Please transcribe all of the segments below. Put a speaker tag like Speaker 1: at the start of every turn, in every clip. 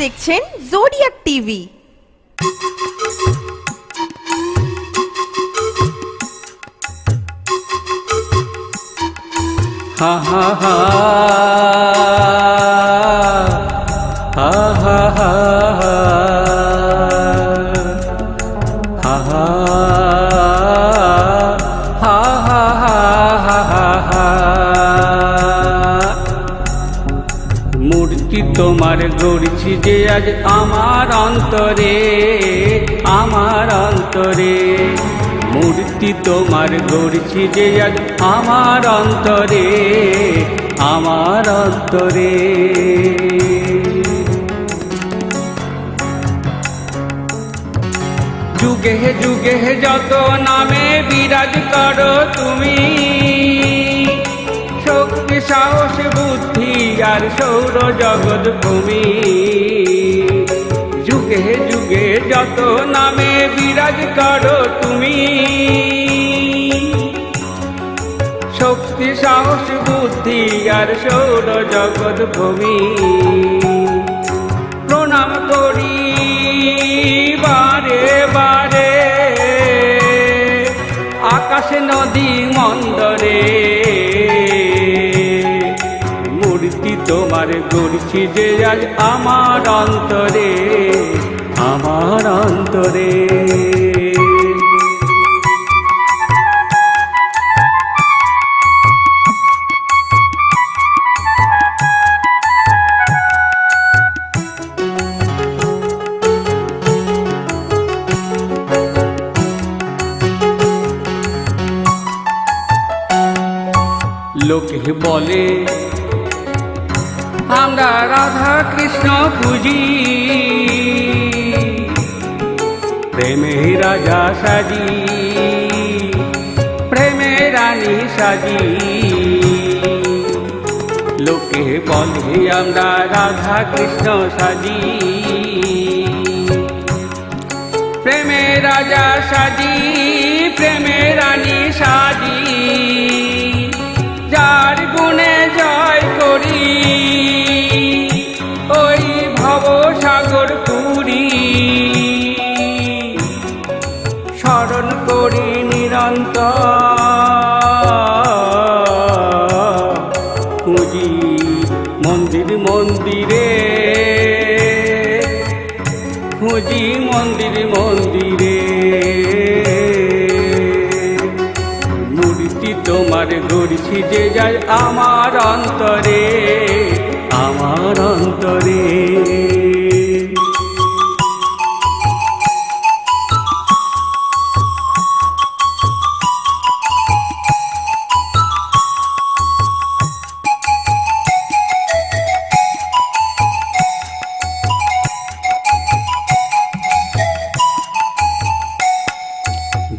Speaker 1: দেখছেন zodiac TV
Speaker 2: হা হা হা গড়ছি যে আজ আমার অন্তরে আমার অন্তরে। মূর্তি তোমার গড়ছি যে আজ আমার অন্তরে আমার অন্তরে। যুগে যুগে যত নামে বিরাজ করো তুমি। সাহস, বুদ্ধি আর সৌর জগৎ ভূমি। যুগে যুগে যত নামে বিরাজ করো তুমি। শক্তি, সাহস, বুদ্ধি আর সৌর জগৎ ভূমি। প্রণাম করি বারে বারে। আকাশে, নদী, মন্দরে তোমার গড়ছি যে আজ আমার অন্তরে আমার অন্তরে। লোকে বলে আমরা রাধা কৃষ্ণ পুজি। প্রেমে রাজা সাজি, প্রেমে রানী সাজি। লোকে বলে আমরা রাধা কৃষ্ণ সাজি। প্রেমে রাজা সাজি, প্রেমে রানী সাজি নিরন্তর পুঁজি মন্দির মন্দিরে। খুঁজি মন্দির মন্দিরে। মূর্তি তোমার গড়ছি যে যায় আমার অন্তরে।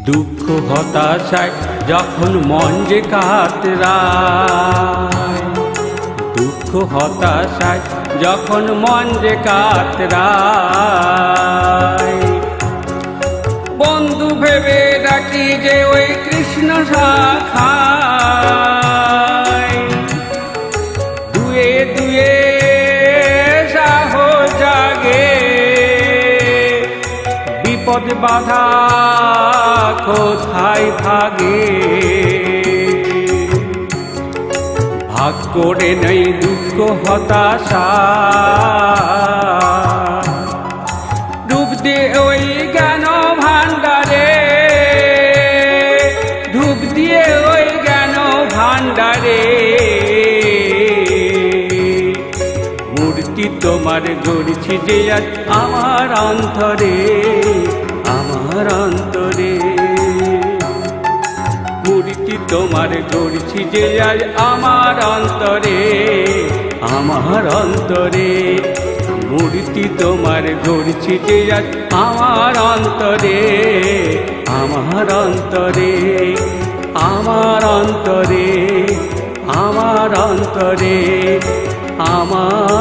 Speaker 2: দুঃখ হতাশায় যখন মন যে কাতরায়। দুঃখ হতাশায় যখন মন যে কাতরা বন্ধু ভেবে ডাকি যে ওই কৃষ্ণ শাখায় বিপদ বাধা কোথায় ভাগে? ভাগ করে নেই দুঃখ, হতাশা। ডুব দিয়ে ওই জ্ঞান ভান্ডারে ডুব দিয়ে ওই জ্ঞান ভান্ডারে মূর্তি তোমার গড়ছি যে আমার অন্তরে। আমার অন্তরে। মূর্তি তোমার গড়ছি যে আজ আমার অন্তরে আমার অন্তরে। মূর্তি তোমার গড়ছি যে আজ আমার অন্তরে আমার অন্তরে আমার অন্তরে আমার অন্তরে, আমার